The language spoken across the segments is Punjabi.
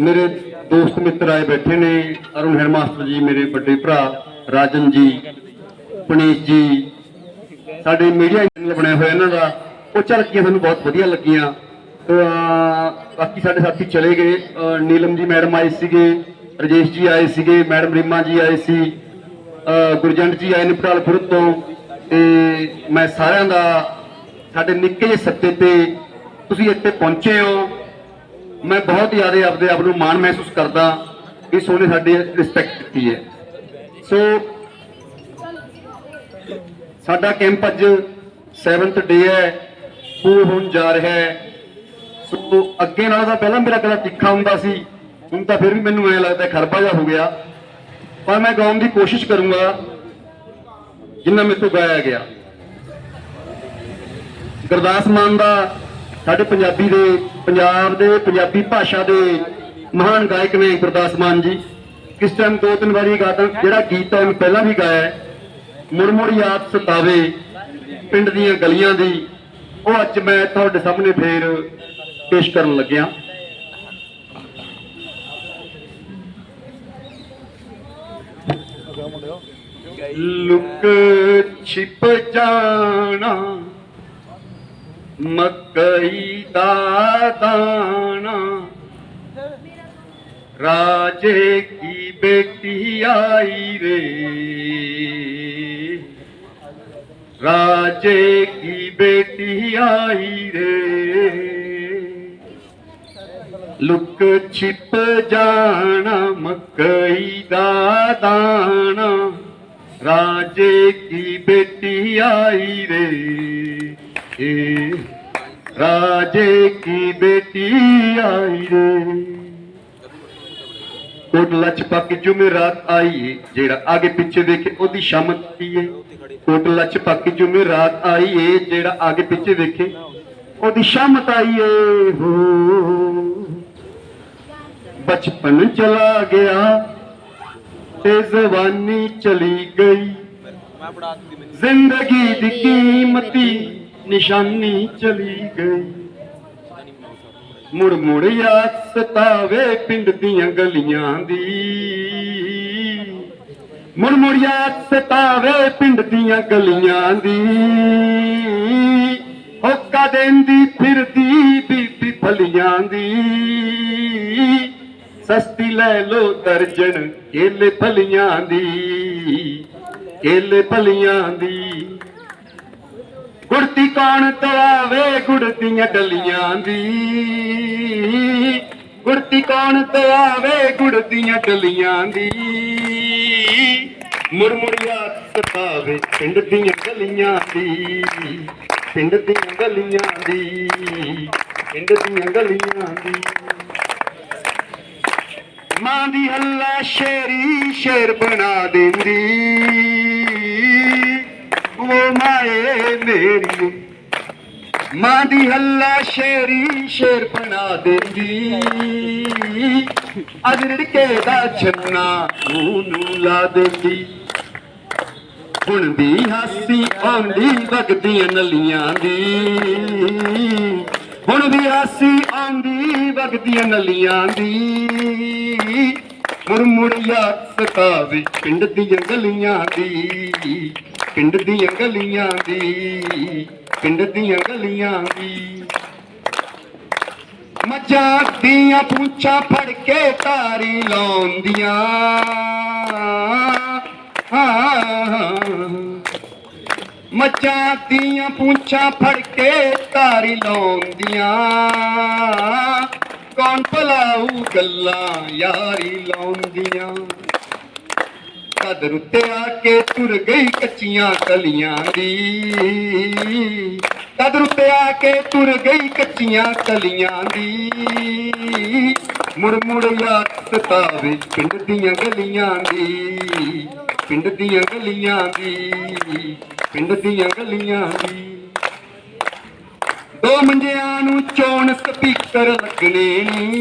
ਮੇਰੇ ਦੋਸਤ ਮਿੱਤਰ ਆਏ ਬੈਠੇ ਨੇ, ਅਰੁਣ ਹੈਡਮਾਸਟਰ ਜੀ, ਮੇਰੇ ਵੱਡੇ ਭਰਾ ਰਾਜਨ ਜੀ, ਪਨੀਸ਼ ਜੀ। ਸਾਡੇ ਮੀਡੀਆ ਚੈਨਲ ਬਣਿਆ ਹੋਇਆ ਇਹਨਾਂ ਦਾ। ਉਹ ਝਲਕੀਆਂ ਸਾਨੂੰ ਬਹੁਤ ਵਧੀਆ ਲੱਗੀਆਂ। ਤੇ ਬਾਕੀ ਸਾਡੇ ਸਾਥੀ ਚਲੇ ਗਏ। ਨੀਲਮ ਜੀ ਮੈਡਮ ਆਏ ਸੀਗੇ, ਰਜੇਸ਼ ਜੀ ਆਏ ਸੀਗੇ, ਮੈਡਮ ਰੀਮਾ ਜੀ ਆਏ ਸੀ ਗੁਰਜੰਟ ਜੀ ਆਏ ਨੇ ਪਟਾਲਪੁਰ ਤੋਂ। ਤੇ ਮੈਂ ਸਾਰਿਆਂ ਦਾ, ਸਾਡੇ ਨਿੱਕੇ ਜਿਹੇ ਸੱਤੇ ਤੇ ਤੁਸੀਂ ਇੱਥੇ ਪਹੁੰਚੇ ਹੋ। ਮੈਂ ਬਹੁਤ ਜ਼ਿਆਦਾ ਆਪਦੇ ਆਪ ਨੂੰ ਮਾਣ ਮਹਿਸੂਸ ਕਰਦਾ ਕਿ ਸੋਨੇ ਸਾਡੀ ਰਿਸਪੈਕਟ ਕੀਤੀ ਹੈ। ਸੋ ਸਾਡਾ ਕੈਂਪ ਅੱਜ 7th ਡੇ ਹੈ, ਪੂਰ ਹੋਣ ਜਾ ਰਿਹਾ ਹੈ। ਸੋ ਅੱਗੇ ਨਾਲ ਤਾਂ ਪਹਿਲਾਂ ਮੇਰਾ ਗਲਾ ਤਿੱਖਾ ਹੁੰਦਾ ਸੀ, ਹੁਣ ਤਾਂ ਫਿਰ ਵੀ ਮੈਨੂੰ ਐ ਲੱਗਦਾ ਖਰਬਾ ਜਿਹਾ ਹੋ ਗਿਆ। ਪਰ ਮੈਂ ਗਾਉਣ ਦੀ ਕੋਸ਼ਿਸ਼ ਕਰੂੰਗਾ, ਜਿੰਨਾ ਮੇਰੇ ਤੋਂ ਗਾਇਆ ਗਿਆ। ਗੁਰਦਾਸ ਮਾਨ ਦਾ ਸਾਡੇ ਪੰਜਾਬੀ ਦੇ ਪੰਜਾਬ ਦੇ ਪੰਜਾਬੀ ਭਾਸ਼ਾ ਦੇ ਮਹਾਨ ਗਾਇਕ ਨੇ ਗੁਰਦਾਸ ਮਾਨ ਜੀ। ਕਿਸ ਟਾਈਮ ਦੋ ਤਿੰਨ ਵਾਰੀ ਗਾਤਾ, ਜਿਹੜਾ ਗੀਤ ਹੈ ਉਹਨੂੰ ਪਹਿਲਾਂ ਵੀ ਗਾਇਆ ਹੈ। ਮੁੜ ਮੁੜ ਯਾਦ ਸਤਾਵੇ ਪਿੰਡ ਦੀਆਂ ਗਲੀਆਂ ਦੀ। ਉਹ ਅੱਜ ਮੈਂ ਤੁਹਾਡੇ ਸਾਹਮਣੇ ਫੇਰ ਪੇਸ਼ ਕਰਨ ਲੱਗਿਆ। ਲੁਕ ਛਿਪ ਜਾਣਾ। ਮਕਈ ਦਾ ਦਾਣਾ। ਰਾਜੇ ਕੀ ਬੇਟੀ ਆਈ ਰੇ ਰਾਜੇ ਕੀ ਬੇਟੀ ਆਈ ਰੇ ਲੁਕ ਛਿਪ ਜਾਣਾ ਮਕਈ ਦਾ ਦਾਣਾ। ਰਾਜੇ ਕੀ ਬੇਟੀ ਆਈ ਰੇ ਏ ਰਾਜੇ ਕੀ ਬੇਟੀ ਆਈ ਰੇ ਕੋਟ ਲੱਚ ਪੱਕ ਜੁਮੇਰਾਤ ਆਈ ਜਿਹੜਾ ਆਗੇ ਪਿੱਛੇ ਦੇਖੇ ਉਹਦੀ ਸ਼ਾਮਤ ਕੀ ਏ। ਕੋਟ ਪੱਕ ਜੁਮੇਰਾਤ ਆਈ ਏ ਜਿਹੜਾ ਆਗੇ ਪਿੱਛੇ ਦੇਖੇ ਉਹਦੀ ਸ਼ਾਮਤ ਆਈ ਏ। ਹੋ। ਬਚਪਨ ਚਲਾ ਗਿਆ ਤੇ ਜ਼ਵਾਨੀ ਚਲੀ ਗਈ। ਜ਼ਿੰਦਗੀ ਦੀ ਕੀਮਤੀ ਨਿਸ਼ਾਨੀ ਚਲੀ ਗਈ। ਮੁੜ ਮੁੜ ਯਾਦ ਸਤਾਵੇ ਪਿੰਡ ਦੀਆਂ ਗਲੀਆਂ ਦੀ। ਮੁੜ ਮੁੜ ਯਾਦ ਸਤਾਵੇ ਪਿੰਡ ਦੀਆਂ ਗਲੀਆਂ ਦੀ। ਹੋਕਾ ਦੇਂਦੀ ਫਿਰਦੀ ਬੀਬੀ ਫਲੀਆਂ ਦੀ। ਸਸਤੀ ਲੈ ਲੋ ਦਰਜਨ ਕੇਲੇ ਫਲੀਆਂ ਦੀ। ਕੇਲੇ ਫਲੀਆਂ ਦੀ। ਗੁੜਤੀ ਕੌਣ ਤਵਾਵੇ ਗੁੜਤੀਆਂ ਡਲੀਆਂ ਦੀ। ਗੁੜਤੀ ਕੌਣ ਤਵਾਵੇ ਗੁੜਤੀਆਂ ਡਲੀਆਂ ਦੀ। ਮੁਰਮੁੜਿਆ ਸਤਾਵੇ, ਪਿੰਡ ਦੀਆਂ ਗਲੀਆਂ ਦੀ। ਪਿੰਡ ਦੀਆਂ ਗਲੀਆਂ ਦੀ, ਪਿੰਡ ਦੀਆਂ ਗਲੀਆਂ ਦੀ। ਮਾਂ ਦੀ ਹੱਲਾ ਸ਼ੇਰੀ, ਸ਼ੇਰ ਬਣਾ ਦਿੰਦੀ। ਉਹ ਮਾਏ ਮੇਰੀ ਮਾਂ ਦੀ ਹੱਲਾ ਸ਼ੇਰੀ ਸ਼ੇਰ ਬਣਾ ਦਿੰਦੀ। ਅੱਜ ਰਿੜਕੇ ਦਾ ਛੰਨਾ ਮੂੰਹ ਨੂੰ ਲਾ ਦਿੰਦੀ। ਹੁਣ ਦੀ ਹਾਸੀ ਆਉਂਦੀ ਵਗਦੀਆਂ ਨਲੀਆਂ ਦੀ। ਹੁਣ ਵੀ ਹਾਸੀ ਆਉਂਦੀ ਵਗਦੀਆਂ ਨਲੀਆਂ ਦੀ। ਮੁੜ ਮੁੜ ਯਾਦ ਸਤਾਵੇ ਪਿੰਡ ਦੀਆਂ ਗਲੀਆਂ ਦੀ। ਪਿੰਡ ਦੀਆਂ ਗਲੀਆਂ ਦੀ, ਪਿੰਡ ਦੀਆਂ ਗਲੀਆਂ ਦੀ। ਮੱਝਾਂ ਦੀਆਂ ਪੂੰਛਾਂ ਫੜ ਕੇ ਤਾਰੀ ਲਾਉਂਦੀਆਂ। ਹਾਂ ਮੱਝਾਂ ਦੀਆਂ ਪੂੰਛਾਂ ਫੜ ਕੇ ਤਾਰੀ ਲਾਉਂਦੀਆਂ। ਕੌਣ ਭਲਾਊ ਗੱਲਾਂ ਯਾਰੀ ਲਾਉਂਦੀਆਂ। ਕਦਰ ਉੱਤੇ ਆ ਕੇ ਤੁਰ ਗਈ ਕੱਚੀਆਂ ਕਲੀਆਂ ਦੀ। ਕਦਰ ਉੱਤੇ ਆ ਕੇ ਤੁਰ ਗਈ ਕੱਚੀਆਂ ਕਲੀਆਂ ਦੀ। ਮੁੜ ਮੁੜ ਯਾਦ ਸਤਾਵੇ ਪਿੰਡ ਦੀਆਂ ਗਲੀਆਂ ਦੀ। ਪਿੰਡ ਦੀਆਂ ਗਲੀਆਂ ਦੀ, ਪਿੰਡ ਦੀਆਂ ਗਲੀਆਂ ਦੀ। ਦੋ ਮੰਜਿਆਂ ਨੂੰ ਚੋਣ ਸਪੀਕਰ ਲੱਗਣੇ ਨੀ।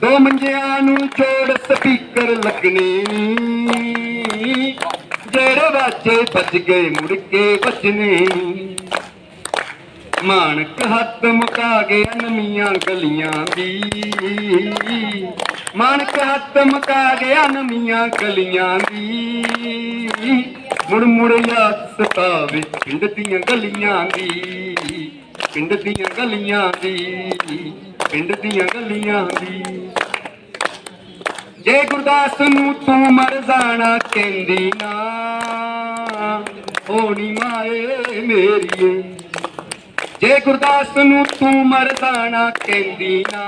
ਦੋ ਮੰਜਿਆਂ ਨੂੰ ਚੋੜ ਸਪੀਕਰ ਲੱਗਣੇ। ਨੀ ਜਿਹੜੇ ਵਾਜੇ ਵੱਜ ਗਏ ਮੁੜ ਕੇ ਵੱਜਣੇ। ਮਾਨਕ ਹੱਥ ਮੁਕਾ ਗਿਆ ਨਵੀਆਂ ਗਲੀਆਂ ਦੀ। ਮਾਨਕ ਹੱਥ ਮੁਕਾ ਗਿਆ ਨਵੀਆਂ ਗਲੀਆਂ ਦੀ। ਮੁੜ ਮੁੜ ਯਾਦ ਸਤਾਵੇ ਪਿੰਡ ਦੀਆਂ ਗਲੀਆਂ ਦੀ। ਪਿੰਡ ਦੀਆਂ ਗਲੀਆਂ ਦੀ। ਪਿੰਡ ਦੀਆਂ ਗਲੀਆਂ ਦੀ। ਜੇ ਗੁਰਦਾਸ ਨੂੰ ਤੂੰ ਮਰ ਜਾਣਾ ਕਹਿੰਦੀ ਨਾ, ਹੋਣੀ ਮਾਏ ਮੇਰੀਏ। ਜੇ ਗੁਰਦਾਸ ਨੂੰ ਤੂੰ ਮਰ ਜਾਣਾ ਕਹਿੰਦੀ ਨਾ,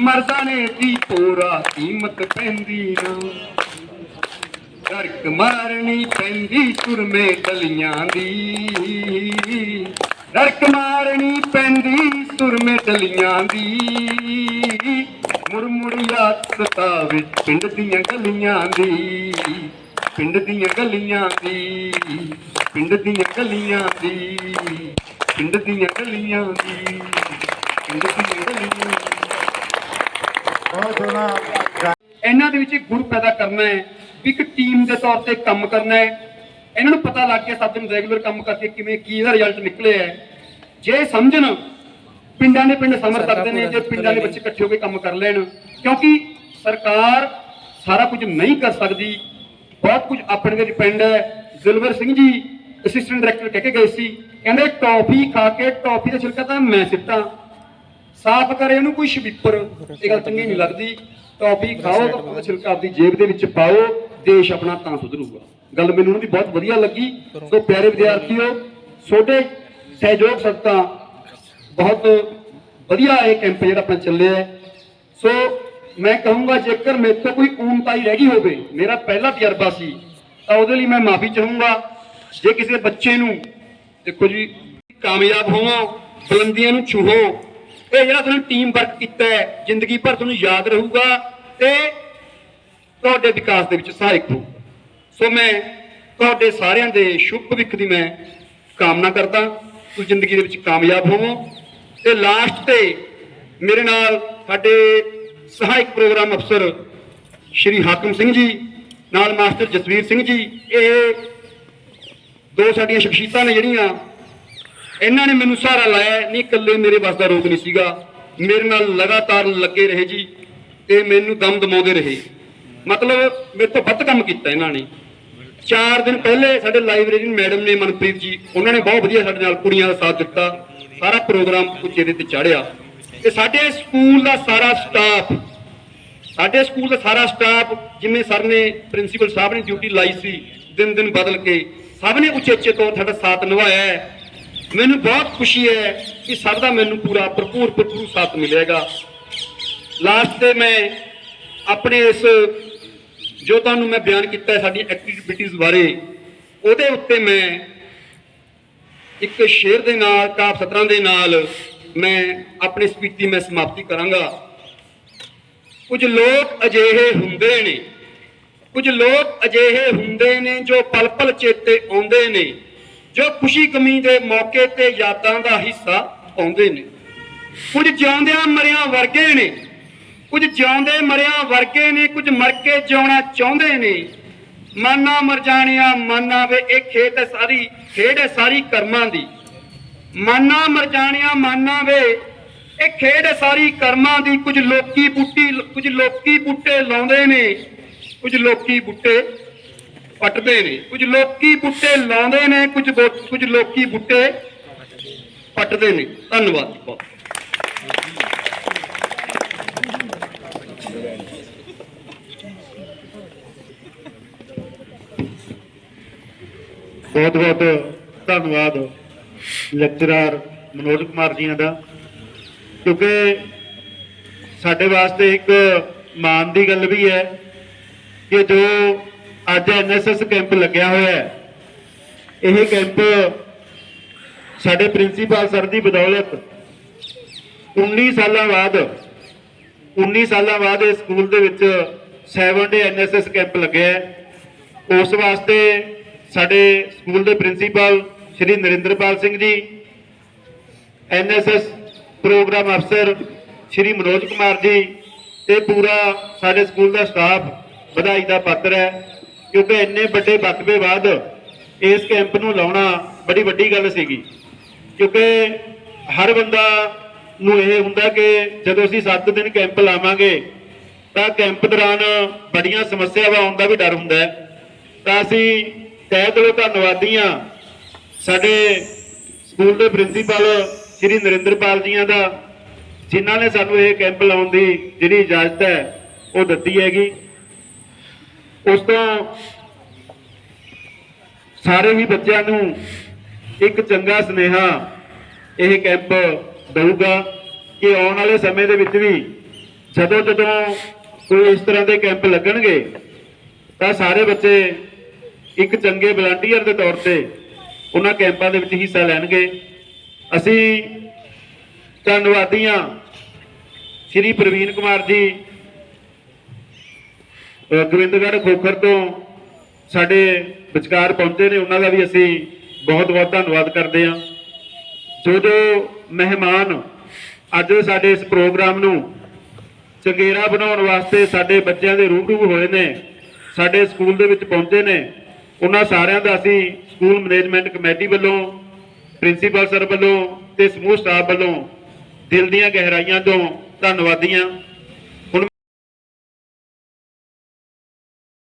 ਮਰ ਜਾਣੇ ਦੀ ਪੂਰਾ ਕੀਮਤ ਪੈਂਦੀ ਨਾ। ਧੜਕ ਮਾਰਨੀ ਪੈਂਦੀ ਸੁਰਮੇ ਗਲੀਆਂ ਦੀ। ਧੜਕ ਮਾਰਨੀ ਪੈਂਦੀ ਸੁਰਮੇ ਗਲੀਆਂ ਦੀ। ਯਾਦ ਸਤਾਵੇ ਪਿੰਡ ਦੀਆਂ ਗਲੀਆਂ ਦੀ। ਪਿੰਡ ਦੀਆਂ ਗਲੀਆਂ ਦੀ। ਪਿੰਡ ਦੀਆਂ ਗਲੀਆਂ ਦੀ। ਪਿੰਡ ਦੀਆਂ ਗਲੀਆਂ ਦੀ। ਪਿੰਡ ਦੀਆਂ ਗਲੀਆਂ ਦੀ। ਬਹੁਤ ਸੋਹਣਾ। ਇਹਨਾਂ ਦੇ ਵਿੱਚ ਗੁਰੂ ਪੈਦਾ ਕਰਨਾ ਹੈ ਵੀ ਇੱਕ ਟੀਮ ਦੇ ਤੌਰ ਤੇ ਕੰਮ ਕਰਨਾ ਹੈ। ਇਹਨਾਂ ਨੂੰ ਪਤਾ ਲੱਗ ਗਿਆ ਸਭ ਦਿਨ ਰੈਗੂਲਰ ਕੰਮ ਕਰਕੇ ਕਿਵੇਂ ਕੀ ਇਹਦਾ ਰਿਜ਼ਲਟ ਨਿਕਲਿਆ ਹੈ। ਜੇ ਸਮਝਣ ਪਿੰਡਾਂ ਦੇ ਪਿੰਡ ਸਮਰ ਸਕਦੇ ਨੇ ਜੇ ਪਿੰਡਾਂ ਦੇ ਬੱਚੇ ਇਕੱਠੇ ਹੋ ਕੇ ਕੰਮ ਕਰ ਲੈਣ ਕਿਉਂਕਿ ਸਰਕਾਰ ਸਾਰਾ ਕੁਝ ਨਹੀਂ ਕਰ ਸਕਦੀ ਬਹੁਤ ਕੁਝ ਆਪਣੇ ਤੇ ਡਿਪੈਂਡ ਹੈ। ਜ਼ੁਲਵਰ ਸਿੰਘ ਜੀ ਅਸਿਸਟੈਂਟ ਡਾਇਰੈਕਟਰ ਕਹਿ ਕੇ ਗਏ ਸੀ ਕਹਿੰਦੇ ਟੌਫੀ ਖਾ ਕੇ ਟੌਫੀ ਦਾ ਛਿਲਕਾ ਤਾਂ ਮੈਂ ਸਿੱਟਾਂ। ਸਾਫ਼ ਕਰੇ ਉਹਨੂੰ ਕੋਈ ਸ਼ਵੀਪਰ ਇਹ ਗੱਲ ਚੰਗੀ ਨਹੀਂ ਲੱਗਦੀ। ਟੌਫੀ ਖਾਓ ਤਾਂ ਉਹਦਾ ਛਿਲਕਾ ਆਪਦੀ ਜੇਬ ਦੇ ਵਿੱਚ ਪਾਓ ਦੇਸ਼ ਆਪਣਾ ਤਾਂ ਸੁਧਰੂਗਾ। ਗੱਲ ਮੈਨੂੰ ਉਹਨਾਂ ਦੀ ਬਹੁਤ ਵਧੀਆ ਲੱਗੀ। ਸੋ ਪਿਆਰੇ ਵਿਦਿਆਰਥੀਓ ਛੋਟੇ ਸਹਿਯੋਗ ਸਦਕਾ ਬਹੁਤ ਵਧੀਆ ਇਹ ਕੈਂਪ ਜਿਹੜਾ ਆਪਣਾ ਚੱਲਿਆ ਹੈ। ਸੋ ਮੈਂ ਕਹੂੰਗਾ, ਜੇਕਰ ਮੇਰੇ ਤੋਂ ਕੋਈ ਊਨਤਾਈ ਰਹਿ ਗਈ ਹੋਵੇ, ਮੇਰਾ ਪਹਿਲਾ ਤਜਰਬਾ ਸੀ, ਤਾਂ ਉਹਦੇ ਲਈ ਮੈਂ ਮਾਫੀ ਚਾਹੂੰਗਾ। ਜੇ ਕਿਸੇ ਬੱਚੇ ਨੂੰ, ਦੇਖੋ ਜੀ, ਕਾਮਯਾਬ ਹੋਵੋ, ਬੁਲੰਦੀਆਂ ਨੂੰ ਛੂਹੋ, ਇਹ ਜਿਹੜਾ ਤੁਹਾਨੂੰ ਟੀਮ ਵਰਕ ਕੀਤਾ ਹੈ, ਜ਼ਿੰਦਗੀ ਭਰ ਤੁਹਾਨੂੰ ਯਾਦ ਰਹੂਗਾ ਤੇ ਤੁਹਾਡੇ ਵਿਕਾਸ ਦੇ ਵਿੱਚ ਸਹਾਇਕ ਹੋਊ। ਸੋ ਮੈਂ ਤੁਹਾਡੇ ਸਾਰਿਆਂ ਦੇ ਸ਼ੁਭ ਭਵਿੱਖ ਦੀ ਮੈਂ ਕਾਮਨਾ ਕਰਦਾ। ਤੁਸੀਂ ਜ਼ਿੰਦਗੀ ਦੇ ਵਿੱਚ ਕਾਮਯਾਬ ਹੋਵੋ। ਤੇ ਲਾਸਟ ਤੇ ਮੇਰੇ ਨਾਲ ਸਾਡੇ ਸਹਾਇਕ ਪ੍ਰੋਗਰਾਮ ਅਫਸਰ ਸ਼੍ਰੀ ਹਾਕਮ ਸਿੰਘ ਜੀ, ਨਾਲ ਮਾਸਟਰ ਜਸਵੀਰ ਸਿੰਘ ਜੀ, ਇਹ ਦੋ ਸਾਡੀਆਂ ਸ਼ਖਸੀਅਤਾਂ ਨੇ ਜਿਹੜੀਆਂ ਇਹਨਾਂ ਨੇ ਮੈਨੂੰ ਸਹਾਰਾ ਲਾਇਆ ਨਹੀਂ, ਇਕੱਲੇ ਮੇਰੇ ਵੱਸ ਦਾ ਰੋਗ ਨਹੀਂ ਸੀਗਾ। ਮੇਰੇ ਨਾਲ ਲਗਾਤਾਰ ਲੱਗੇ ਰਹੇ ਜੀ ਤੇ ਮੈਨੂੰ ਦਮ ਦਮਾਉਂਦੇ ਰਹੇ। ਮਤਲਬ ਮੇਰੇ ਤੋਂ ਵੱਧ ਕੰਮ ਕੀਤਾ ਇਹਨਾਂ ਨੇ। 4 ਦਿਨ ਪਹਿਲੇ ਸਾਡੇ ਲਾਇਬ੍ਰੇਰੀ ਮੈਡਮ ਨੇ ਮਨਪ੍ਰੀਤ ਜੀ, ਉਹਨਾਂ ਨੇ ਬਹੁਤ ਵਧੀਆ ਸਾਡੇ ਨਾਲ ਕੁੜੀਆਂ ਦਾ ਸਾਥ ਦਿੱਤਾ। ਸਾਰਾ ਪ੍ਰੋਗਰਾਮ ਉੱਚੇ ਦੇ ਤੇ ਚਾੜਿਆ ਤੇ ਸਾਡੇ ਸਕੂਲ ਦਾ ਸਾਰਾ ਸਟਾਫ ਸਾਡੇ ਸਕੂਲ ਦਾ ਸਾਰਾ ਸਟਾਫ ਜਿਵੇਂ ਸਰ ਨੇ ਪ੍ਰਿੰਸੀਪਲ ਸਾਹਿਬ ਨੇ ਡਿਊਟੀ ਲਾਈ ਸੀ, ਦਿਨ ਦਿਨ ਬਦਲ ਕੇ, ਸਭ ਨੇ ਉਚੇਚੇ ਤੌਰ ਸਾਡਾ ਸਾਥ ਨਿਭਾਇਆ ਹੈ। ਮੈਨੂੰ ਬਹੁਤ ਖੁਸ਼ੀ ਹੈ ਕਿ ਸਭ ਦਾ ਮੈਨੂੰ ਪੂਰਾ ਭਰਪੂਰ ਭਰਪੂਰ ਸਾਥ ਮਿਲੇਗਾ ਲਾਸਟ ਤੇ ਮੈਂ ਆਪਣੇ ਇਸ ਜੋ ਤੁਹਾਨੂੰ ਮੈਂ ਬਿਆਨ ਕੀਤਾ ਸਾਡੀ ਐਕਟੀਵਿਟੀਜ਼ ਬਾਰੇ, ਉਹਦੇ ਉੱਤੇ ਮੈਂ ਇੱਕ ਸ਼ੇਰ ਦੇ ਨਾਲ ਕਾਫ ਸਤਰਾਂ ਦੇ ਨਾਲ ਮੈਂ ਆਪਣੀ ਸਪੀਚ ਦੀ ਮੈਂ ਸਮਾਪਤੀ ਕਰਾਂਗਾ। ਕੁਝ ਲੋਕ ਅਜਿਹੇ ਹੁੰਦੇ ਨੇ, ਕੁਝ ਲੋਕ ਅਜਿਹੇ ਹੁੰਦੇ ਨੇ ਜੋ ਪਲ ਪਲ ਚੇਤੇ ਆਉਂਦੇ ਨੇ, ਜੋ ਖੁਸ਼ੀ ਕਮੀ ਦੇ ਮੌਕੇ ਤੇ ਯਾਦਾਂ ਦਾ ਹਿੱਸਾ ਪਾਉਂਦੇ ਨੇ। ਕੁਝ ਜਿਉਂਦਿਆਂ ਮਰਿਆਂ ਵਰਗੇ ਨੇ, ਕੁਝ ਜਿਉਂਦੇ ਮਰਿਆਂ ਵਰਗੇ ਨੇ, ਕੁਝ ਮਰ ਕੇ ਜਿਉਣਾ ਚਾਹੁੰਦੇ ਨੇ ਮਾਨਾ ਮਰ ਜਾਣਿਆ ਮਾਨਾ ਵੇ ਇਹ ਖੇਡ ਸਾਰੀ ਖੇਡ ਸਾਰੀ ਕਰਮਾਂ ਦੀ। ਮਾਨਾ ਮਰ ਜਾਣਿਆ ਮਾਨਾ ਵੇ ਇਹ ਖੇਡ ਸਾਰੀ ਕਰਮਾਂ ਦੀ। ਕੁਝ ਲੋਕੀ ਬੁੱਟੀ, ਕੁਝ ਲੋਕੀ ਬੁੱਟੇ ਲਾਉਂਦੇ ਨੇ, ਕੁਝ ਲੋਕੀ ਬੁੱਟੇ ਪੱਟਦੇ ਨੇ। ਕੁਝ ਲੋਕੀ ਬੁੱਟੇ ਲਾਉਂਦੇ ਨੇ, ਕੁਝ ਕੁਝ ਲੋਕੀ ਬੁੱਟੇ ਪੱਟਦੇ ਨੇ। ਧੰਨਵਾਦ ਬਹੁਤ। ਬਹੁਤ ਬਹੁਤ ਧੰਨਵਾਦ ਲੈਕਚਰਰ ਮਨੋਜ ਕੁਮਾਰ ਜੀਆਂ ਦਾ। ਕਿਉਂਕਿ ਸਾਡੇ ਵਾਸਤੇ ਇੱਕ ਮਾਣ ਦੀ ਗੱਲ ਵੀ ਹੈ ਕਿ ਜੋ ਅੱਜ ਐਨਐਸਐਸ ਕੈਂਪ ਲੱਗਿਆ ਹੋਇਆ ਹੈ, ਇਹ ਕੈਂਪ ਸਾਡੇ ਪ੍ਰਿੰਸੀਪਲ ਸਰ ਦੀ ਬਦੌਲਤ 19 ਸਾਲਾਂ ਬਾਅਦ 19 ਸਾਲਾਂ ਬਾਅਦ ਇਹ ਸਕੂਲ ਦੇ ਵਿੱਚ 7 ਡੇ ਐਨਐਸਐਸ ਕੈਂਪ ਲੱਗਿਆ ਉਸ ਵਾਸਤੇ ਸਾਡੇ ਸਕੂਲ ਦੇ ਪ੍ਰਿੰਸੀਪਲ ਸ਼੍ਰੀ ਨਰਿੰਦਰਪਾਲ ਸਿੰਘ ਜੀ ਐਨਐਸਐਸ ਪ੍ਰੋਗਰਾਮ ਅਫਸਰ ਸ਼੍ਰੀ ਮਨੋਜ ਕੁਮਾਰ ਜੀ ਤੇ ਪੂਰਾ ਸਾਡੇ ਸਕੂਲ ਦਾ ਸਟਾਫ ਵਧਾਈ ਦਾ ਪਾਤਰ ਹੈ, ਕਿਉਂਕਿ ਇੰਨੇ ਵੱਡੇ ਵਕਬੇ ਬਾਅਦ ਇਸ ਕੈਂਪ ਨੂੰ ਲਾਉਣਾ ਬੜੀ ਵੱਡੀ ਗੱਲ ਸੀਗੀ। ਕਿਉਂਕਿ ਹਰ ਬੰਦਾ ਨੂੰ ਇਹ ਹੁੰਦਾ ਕਿ ਜਦੋਂ ਅਸੀਂ 7 ਦਿਨ ਕੈਂਪ ਲਾਵਾਂਗੇ, ਤਾਂ ਕੈਂਪ ਦੌਰਾਨ ਬੜੀਆਂ ਸਮੱਸਿਆਵਾਂ ਆਉਣ ਦਾ ਵੀ ਡਰ ਹੁੰਦਾ ਹੈ। ਤਾਂ ਅਸੀਂ ਤਹਿ ਦਿਲੋਂ ਧੰਨਵਾਦੀ ਹਾਂ ਸਾਡੇ ਸਕੂਲ ਦੇ ਪ੍ਰਿੰਸੀਪਲ ਸ਼੍ਰੀ ਨਰਿੰਦਰਪਾਲ ਜੀਆਂ ਦਾ, ਜਿਨ੍ਹਾਂ ਨੇ ਸਾਨੂੰ ਇਹ ਕੈਂਪ ਲਾਉਣ ਦੀ ਜਿਹੜੀ ਇਜਾਜ਼ਤ ਹੈ, ਉਹ ਦਿੱਤੀ ਹੈਗੀ। ਉਸ ਤੋਂ ਸਾਰੇ ਹੀ ਬੱਚਿਆਂ ਨੂੰ ਇੱਕ ਚੰਗਾ ਸੁਨੇਹਾ ਇਹ ਕੈਂਪ ਦਊਗਾ ਕਿ ਆਉਣ ਵਾਲੇ ਸਮੇਂ ਦੇ ਵਿੱਚ ਵੀ ਜਦੋਂ ਜਦੋਂ ਕੋਈ ਇਸ ਤਰ੍ਹਾਂ ਦੇ ਕੈਂਪ ਲੱਗਣਗੇ, ਤਾਂ ਸਾਰੇ ਬੱਚੇ ਇੱਕ ਚੰਗੇ ਵਲੰਟੀਅਰ ਦੇ ਤੌਰ ਤੇ ਉਹਨਾਂ ਕੈਂਪਾਂ ਦੇ ਵਿੱਚ ਹਿੱਸਾ ਲੈਣਗੇ। ਅਸੀਂ ਧੰਨਵਾਦੀ ਹਾਂ ਸ਼੍ਰੀ ਪ੍ਰਵੀਨ ਕੁਮਾਰ ਜੀ ਗੋਬਿੰਦਗੜ੍ਹ ਖੋਖਰ ਤੋਂ ਸਾਡੇ ਵਿਚਕਾਰ ਪਹੁੰਚੇ ਨੇ। ਉਹਨਾਂ ਦਾ ਵੀ ਅਸੀਂ ਬਹੁਤ ਬਹੁਤ ਧੰਨਵਾਦ ਕਰਦੇ ਹਾਂ। ਜੋ ਜੋ ਮਹਿਮਾਨ ਅੱਜ ਸਾਡੇ ਇਸ ਪ੍ਰੋਗਰਾਮ ਨੂੰ ਚੰਗੇਰਾ ਬਣਾਉਣ ਵਾਸਤੇ ਸਾਡੇ ਬੱਚਿਆਂ ਦੇ ਰੂਬਰੂ ਹੋਏ ਨੇ, ਸਾਡੇ ਸਕੂਲ ਦੇ ਵਿੱਚ ਪਹੁੰਚੇ ਨੇ ਉਹਨਾਂ ਸਾਰਿਆਂ ਦਾ ਅਸੀਂ ਸਕੂਲ ਮੈਨੇਜਮੈਂਟ ਕਮੇਟੀ ਵੱਲੋਂ, ਪ੍ਰਿੰਸੀਪਲ ਸਰ ਵੱਲੋਂ ਤੇ ਸਮੂਹ ਸਟਾਫ ਵੱਲੋਂ ਦਿਲ ਦੀਆਂ ਗਹਿਰਾਈਆਂ ਤੋਂ ਧੰਨਵਾਦੀ ਹਾਂ।